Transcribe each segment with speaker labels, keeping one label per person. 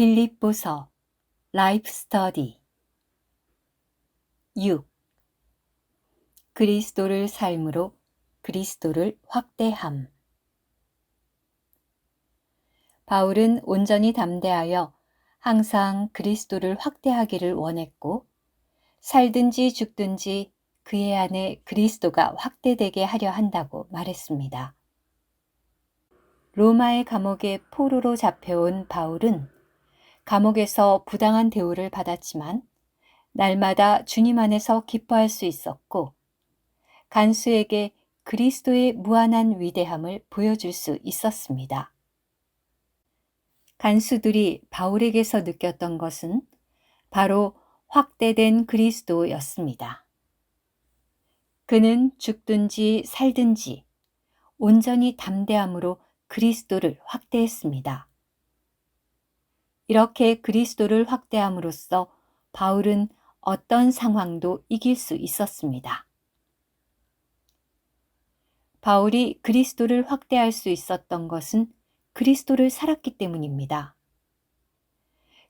Speaker 1: 빌립보서 라이프 스터디 6. 그리스도를 삶으로 그리스도를 확대함 바울은 온전히 담대하여 항상 그리스도를 확대하기를 원했고 살든지 죽든지 그의 안에 그리스도가 확대되게 하려 한다고 말했습니다. 로마의 감옥에 포로로 잡혀온 바울은 감옥에서 부당한 대우를 받았지만 날마다 주님 안에서 기뻐할 수 있었고 간수에게 그리스도의 무한한 위대함을 보여줄 수 있었습니다. 간수들이 바울에게서 느꼈던 것은 바로 확대된 그리스도였습니다. 그는 죽든지 살든지 온전히 담대함으로 그리스도를 확대했습니다. 이렇게 그리스도를 확대함으로써 바울은 어떤 상황도 이길 수 있었습니다. 바울이 그리스도를 확대할 수 있었던 것은 그리스도를 살았기 때문입니다.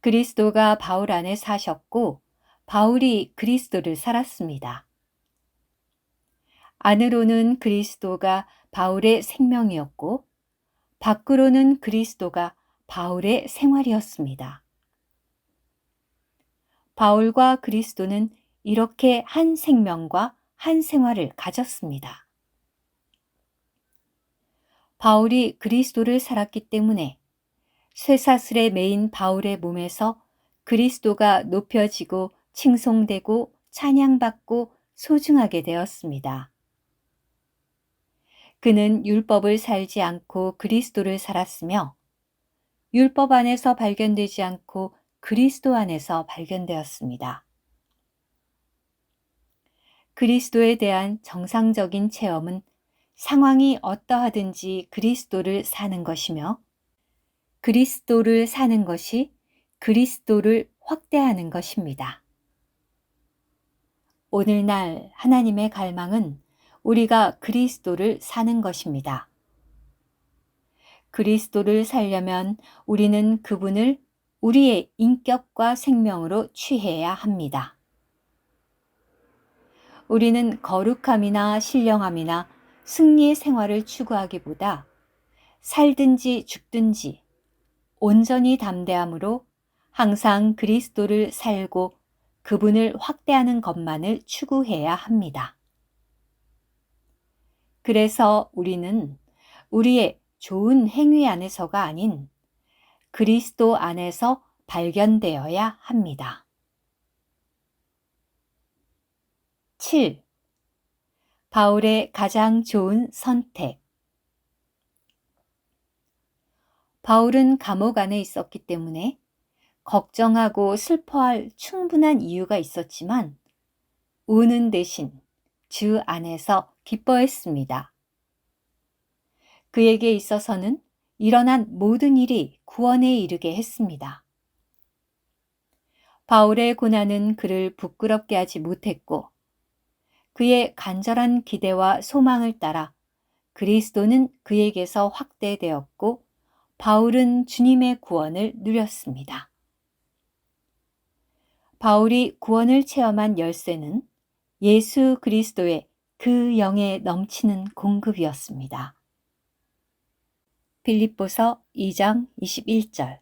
Speaker 1: 그리스도가 바울 안에 사셨고 바울이 그리스도를 살았습니다. 안으로는 그리스도가 바울의 생명이었고 밖으로는 그리스도가 바울의 생활이었습니다. 바울과 그리스도는 이렇게 한 생명과 한 생활을 가졌습니다. 바울이 그리스도를 살았기 때문에 쇠사슬에 매인 바울의 몸에서 그리스도가 높여지고 칭송되고 찬양받고 소중하게 되었습니다. 그는 율법을 살지 않고 그리스도를 살았으며 율법 안에서 발견되지 않고 그리스도 안에서 발견되었습니다. 그리스도에 대한 정상적인 체험은 상황이 어떠하든지 그리스도를 사는 것이며 그리스도를 사는 것이 그리스도를 확대하는 것입니다. 오늘날 하나님의 갈망은 우리가 그리스도를 사는 것입니다. 그리스도를 살려면 우리는 그분을 우리의 인격과 생명으로 취해야 합니다. 우리는 거룩함이나 신령함이나 승리의 생활을 추구하기보다 살든지 죽든지 온전히 담대함으로 항상 그리스도를 살고 그분을 확대하는 것만을 추구해야 합니다. 그래서 우리는 우리의 좋은 행위 안에서가 아닌 그리스도 안에서 발견되어야 합니다. 7. 바울의 가장 좋은 선택. 바울은 감옥 안에 있었기 때문에 걱정하고 슬퍼할 충분한 이유가 있었지만 우는 대신 주 안에서 기뻐했습니다. 그에게 있어서는 일어난 모든 일이 구원에 이르게 했습니다. 바울의 고난은 그를 부끄럽게 하지 못했고 그의 간절한 기대와 소망을 따라 그리스도는 그에게서 확대되었고 바울은 주님의 구원을 누렸습니다. 바울이 구원을 체험한 열쇠는 예수 그리스도의 그 영에 넘치는 공급이었습니다. 빌립보서 2장 21절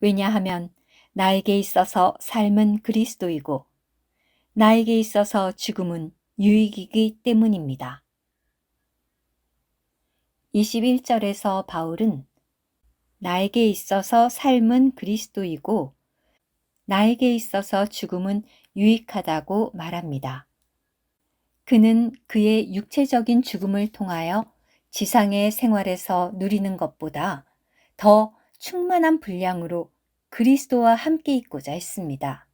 Speaker 1: 왜냐하면 나에게 있어서 삶은 그리스도이고 나에게 있어서 죽음은 유익이기 때문입니다. 21절에서 바울은 나에게 있어서 삶은 그리스도이고 나에게 있어서 죽음은 유익하다고 말합니다. 그는 그의 육체적인 죽음을 통하여 지상의 생활에서 누리는 것보다 더 충만한 분량으로 그리스도와 함께 있고자 했습니다.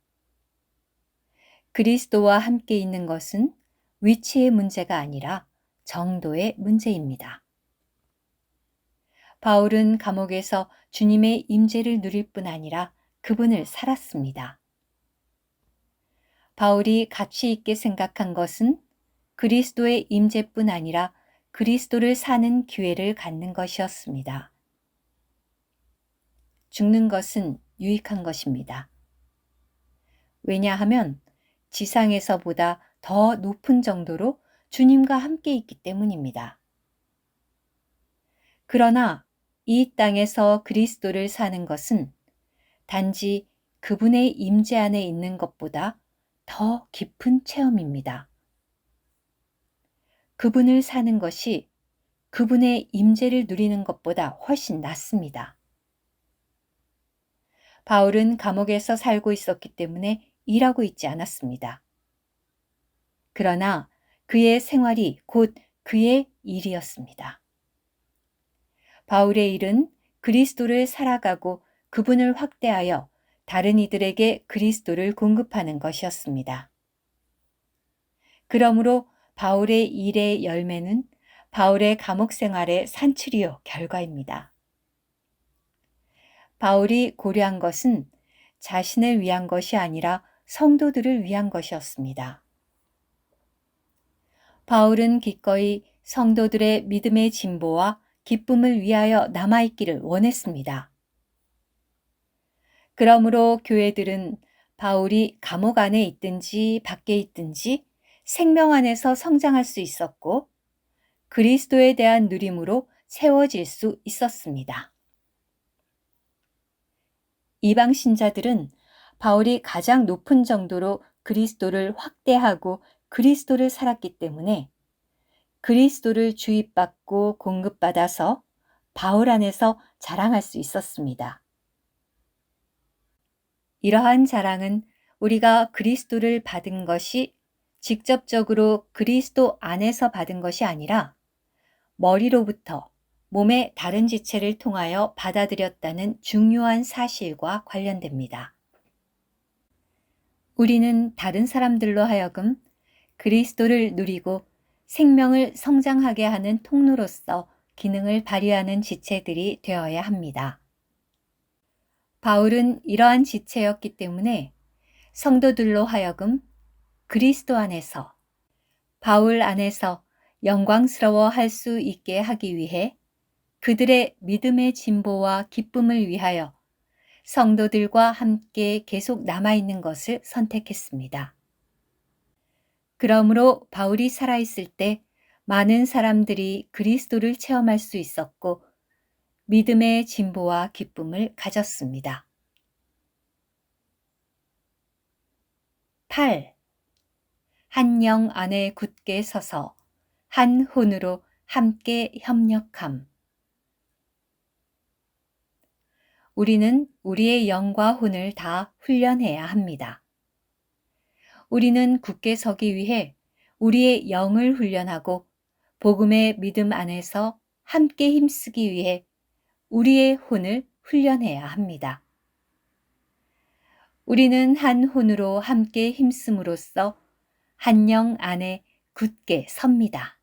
Speaker 1: 그리스도와 함께 있는 것은 위치의 문제가 아니라 정도의 문제입니다. 바울은 감옥에서 주님의 임재를 누릴 뿐 아니라 그분을 살았습니다. 바울이 가치 있게 생각한 것은 그리스도의 임재뿐 아니라 그리스도를 사는 기회를 갖는 것이었습니다. 죽는 것은 유익한 것입니다. 왜냐하면 지상에서보다 더 높은 정도로 주님과 함께 있기 때문입니다. 그러나 이 땅에서 그리스도를 사는 것은 단지 그분의 임재 안에 있는 것보다 더 깊은 체험입니다. 그분을 사는 것이 그분의 임재를 누리는 것보다 훨씬 낫습니다. 바울은 감옥에서 살고 있었기 때문에 일하고 있지 않았습니다. 그러나 그의 생활이 곧 그의 일이었습니다. 바울의 일은 그리스도를 살아가고 그분을 확대하여 다른 이들에게 그리스도를 공급하는 것이었습니다. 그러므로 바울의 일의 열매는 바울의 감옥 생활의 산출이요 결과입니다. 바울이 고려한 것은 자신을 위한 것이 아니라 성도들을 위한 것이었습니다. 바울은 기꺼이 성도들의 믿음의 진보와 기쁨을 위하여 남아있기를 원했습니다. 그러므로 교회들은 바울이 감옥 안에 있든지 밖에 있든지 생명 안에서 성장할 수 있었고 그리스도에 대한 누림으로 세워질 수 있었습니다. 이방 신자들은 바울이 가장 높은 정도로 그리스도를 확대하고 그리스도를 살았기 때문에 그리스도를 주입받고 공급받아서 바울 안에서 자랑할 수 있었습니다. 이러한 자랑은 우리가 그리스도를 받은 것이 직접적으로 그리스도 안에서 받은 것이 아니라 머리로부터 몸의 다른 지체를 통하여 받아들였다는 중요한 사실과 관련됩니다. 우리는 다른 사람들로 하여금 그리스도를 누리고 생명을 성장하게 하는 통로로서 기능을 발휘하는 지체들이 되어야 합니다. 바울은 이러한 지체였기 때문에 성도들로 하여금 그리스도 안에서 바울 안에서 영광스러워 할 수 있게 하기 위해 그들의 믿음의 진보와 기쁨을 위하여 성도들과 함께 계속 남아있는 것을 선택했습니다. 그러므로 바울이 살아있을 때 많은 사람들이 그리스도를 체험할 수 있었고 믿음의 진보와 기쁨을 가졌습니다. 8. 한 영 안에 굳게 서서 한 혼으로 함께 협력함. 우리는 우리의 영과 혼을 다 훈련해야 합니다. 우리는 굳게 서기 위해 우리의 영을 훈련하고 복음의 믿음 안에서 함께 힘쓰기 위해 우리의 혼을 훈련해야 합니다. 우리는 한 혼으로 함께 힘씀으로써 한영 안에 굳게 섭니다.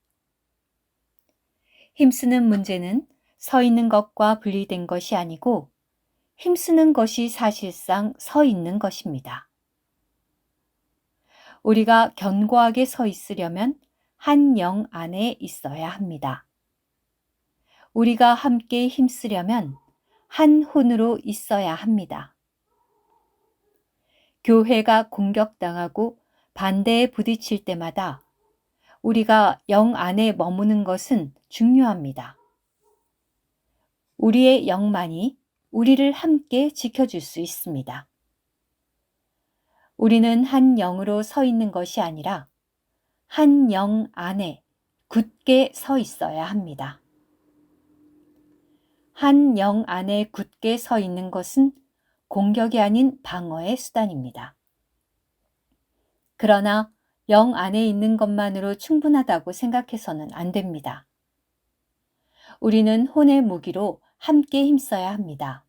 Speaker 1: 힘쓰는 문제는 서 있는 것과 분리된 것이 아니고 힘쓰는 것이 사실상 서 있는 것입니다. 우리가 견고하게 서 있으려면 한 영 안에 있어야 합니다. 우리가 함께 힘쓰려면 한 혼으로 있어야 합니다. 교회가 공격당하고 반대에 부딪힐 때마다 우리가 영 안에 머무는 것은 중요합니다. 우리의 영만이 우리를 함께 지켜줄 수 있습니다. 우리는 한 영으로 서 있는 것이 아니라 한 영 안에 굳게 서 있어야 합니다. 한 영 안에 굳게 서 있는 것은 공격이 아닌 방어의 수단입니다. 그러나 영 안에 있는 것만으로 충분하다고 생각해서는 안 됩니다. 우리는 혼의 무기로 함께 힘써야 합니다.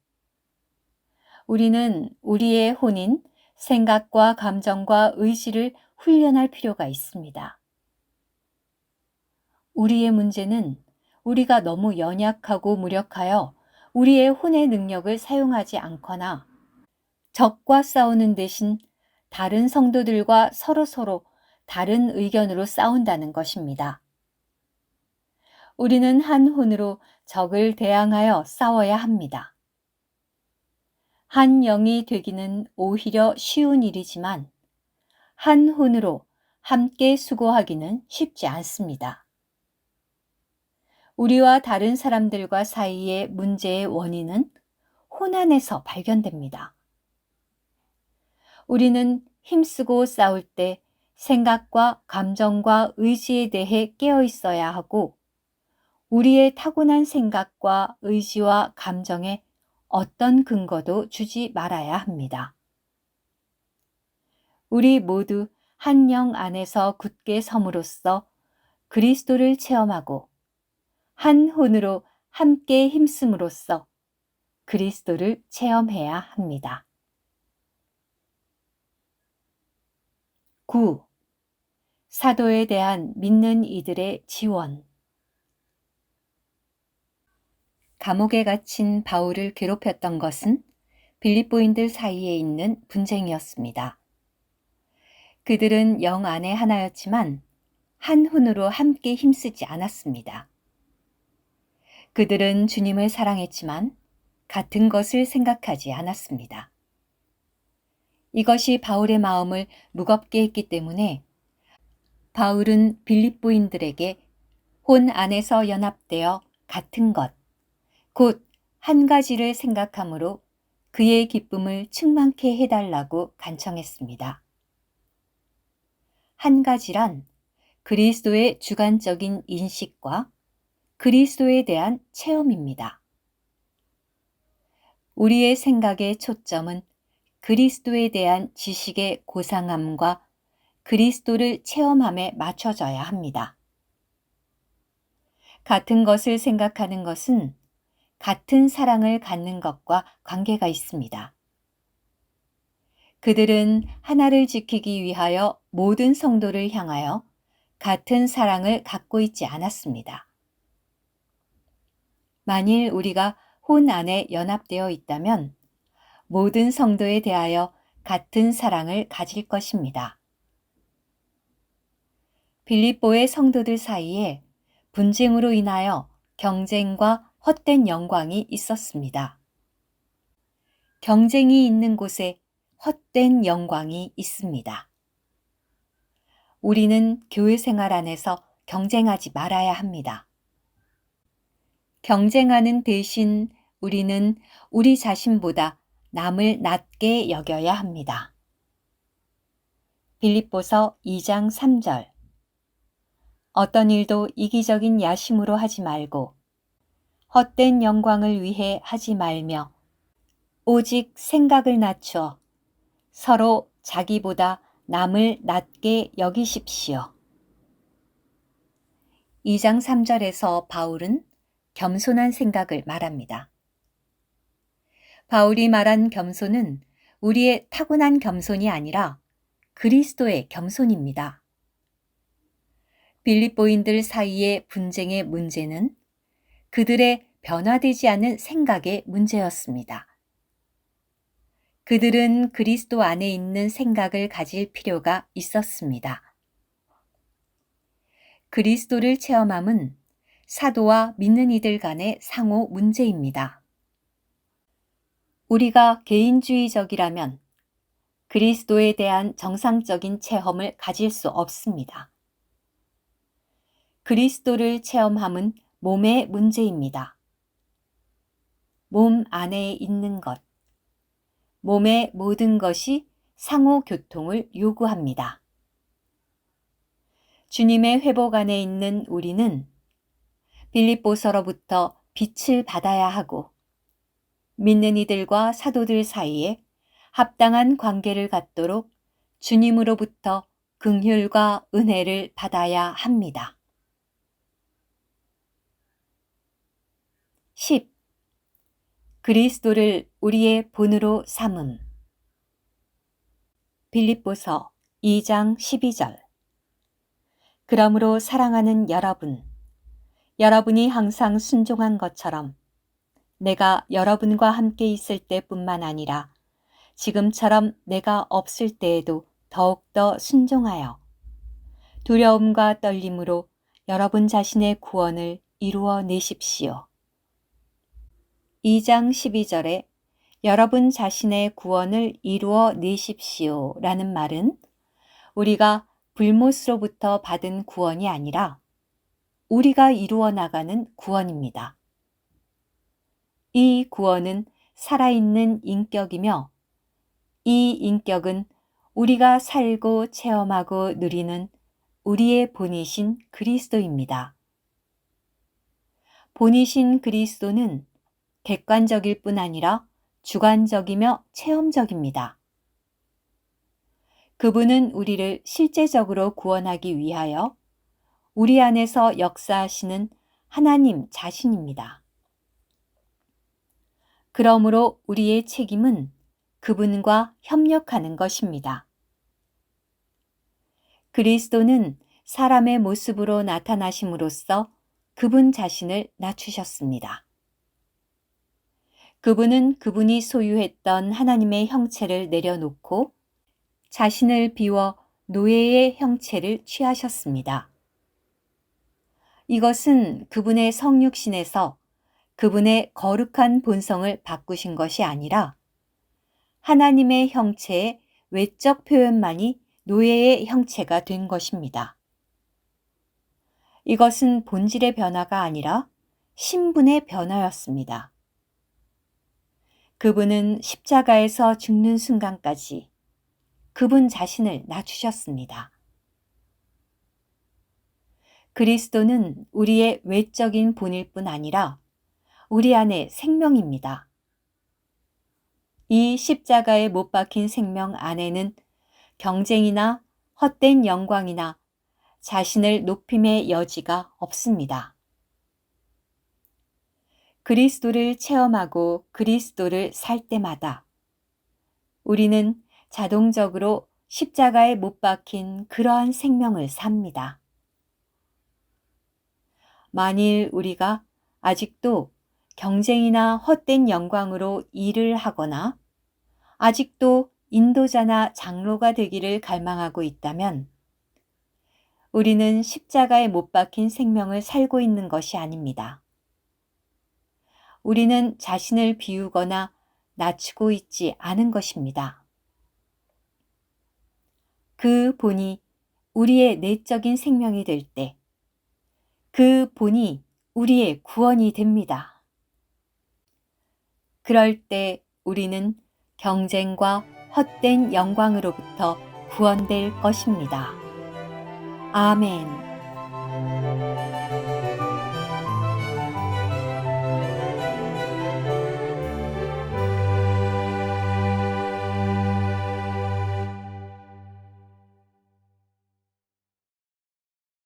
Speaker 1: 우리는 우리의 혼인 생각과 감정과 의지를 훈련할 필요가 있습니다. 우리의 문제는 우리가 너무 연약하고 무력하여 우리의 혼의 능력을 사용하지 않거나 적과 싸우는 대신 다른 성도들과 서로 서로 다른 의견으로 싸운다는 것입니다. 우리는 한 혼으로 적을 대항하여 싸워야 합니다. 한 영이 되기는 오히려 쉬운 일이지만 한 혼으로 함께 수고하기는 쉽지 않습니다. 우리와 다른 사람들과 사이의 문제의 원인은 혼안에서 발견됩니다. 우리는 힘쓰고 싸울 때 생각과 감정과 의지에 대해 깨어 있어야 하고 우리의 타고난 생각과 의지와 감정에 어떤 근거도 주지 말아야 합니다. 우리 모두 한 영 안에서 굳게 섬으로써 그리스도를 체험하고 한 혼으로 함께 힘씀으로써 그리스도를 체험해야 합니다. 9. 사도에 대한 믿는 이들의 지원 감옥에 갇힌 바울을 괴롭혔던 것은 빌립보인들 사이에 있는 분쟁이었습니다. 그들은 영 안에 하나였지만 한 혼으로 함께 힘쓰지 않았습니다. 그들은 주님을 사랑했지만 같은 것을 생각하지 않았습니다. 이것이 바울의 마음을 무겁게 했기 때문에 바울은 빌립보인들에게 혼 안에서 연합되어 같은 것, 곧 한 가지를 생각함으로 그의 기쁨을 충만케 해달라고 간청했습니다. 한 가지란 그리스도의 주관적인 인식과 그리스도에 대한 체험입니다. 우리의 생각의 초점은 그리스도에 대한 지식의 고상함과 그리스도를 체험함에 맞춰져야 합니다. 같은 것을 생각하는 것은 같은 사랑을 갖는 것과 관계가 있습니다. 그들은 하나를 지키기 위하여 모든 성도를 향하여 같은 사랑을 갖고 있지 않았습니다. 만일 우리가 혼 안에 연합되어 있다면 모든 성도에 대하여 같은 사랑을 가질 것입니다. 빌립보의 성도들 사이에 분쟁으로 인하여 경쟁과 헛된 영광이 있었습니다. 경쟁이 있는 곳에 헛된 영광이 있습니다. 우리는 교회 생활 안에서 경쟁하지 말아야 합니다. 경쟁하는 대신 우리는 우리 자신보다 남을 낮게 여겨야 합니다. 빌립보서 2장 3절 어떤 일도 이기적인 야심으로 하지 말고 헛된 영광을 위해 하지 말며 오직 생각을 낮춰 서로 자기보다 남을 낮게 여기십시오. 2장 3절에서 바울은 겸손한 생각을 말합니다. 바울이 말한 겸손은 우리의 타고난 겸손이 아니라 그리스도의 겸손입니다. 빌립보인들 사이의 분쟁의 문제는 그들의 변화되지 않은 생각의 문제였습니다. 그들은 그리스도 안에 있는 생각을 가질 필요가 있었습니다. 그리스도를 체험함은 사도와 믿는 이들 간의 상호 문제입니다. 우리가 개인주의적이라면 그리스도에 대한 정상적인 체험을 가질 수 없습니다. 그리스도를 체험함은 몸의 문제입니다. 몸 안에 있는 것, 몸의 모든 것이 상호 교통을 요구합니다. 주님의 회복 안에 있는 우리는 빌립보서로부터 빛을 받아야 하고 믿는 이들과 사도들 사이에 합당한 관계를 갖도록 주님으로부터 긍휼과 은혜를 받아야 합니다. 10. 그리스도를 우리의 본으로 삼음. 빌립보서 2장 12절. 그러므로 사랑하는 여러분, 여러분이 항상 순종한 것처럼 내가 여러분과 함께 있을 때뿐만 아니라 지금처럼 내가 없을 때에도 더욱더 순종하여 두려움과 떨림으로 여러분 자신의 구원을 이루어 내십시오. 2장 12절에 여러분 자신의 구원을 이루어 내십시오 라는 말은 우리가 불못으로부터 받은 구원이 아니라 우리가 이루어 나가는 구원입니다. 이 구원은 살아있는 인격이며 이 인격은 우리가 살고 체험하고 누리는 우리의 본이신 그리스도입니다. 본이신 그리스도는 객관적일 뿐 아니라 주관적이며 체험적입니다. 그분은 우리를 실제적으로 구원하기 위하여 우리 안에서 역사하시는 하나님 자신입니다. 그러므로 우리의 책임은 그분과 협력하는 것입니다. 그리스도는 사람의 모습으로 나타나심으로써 그분 자신을 낮추셨습니다. 그분은 그분이 소유했던 하나님의 형체를 내려놓고 자신을 비워 노예의 형체를 취하셨습니다. 이것은 그분의 성육신에서 그분의 거룩한 본성을 바꾸신 것이 아니라 하나님의 형체의 외적 표현만이 노예의 형체가 된 것입니다. 이것은 본질의 변화가 아니라 신분의 변화였습니다. 그분은 십자가에서 죽는 순간까지 그분 자신을 낮추셨습니다. 그리스도는 우리의 외적인 본일 뿐 아니라 우리 안의 생명입니다. 이 십자가에 못 박힌 생명 안에는 경쟁이나 헛된 영광이나 자신을 높임의 여지가 없습니다. 그리스도를 체험하고 그리스도를 살 때마다 우리는 자동적으로 십자가에 못 박힌 그러한 생명을 삽니다. 만일 우리가 아직도 경쟁이나 헛된 영광으로 일을 하거나 아직도 인도자나 장로가 되기를 갈망하고 있다면 우리는 십자가에 못 박힌 생명을 살고 있는 것이 아닙니다. 우리는 자신을 비우거나 낮추고 있지 않은 것입니다. 그 본이 우리의 내적인 생명이 될 때, 그 본이 우리의 구원이 됩니다. 그럴 때 우리는 경쟁과 헛된 영광으로부터 구원될 것입니다. 아멘.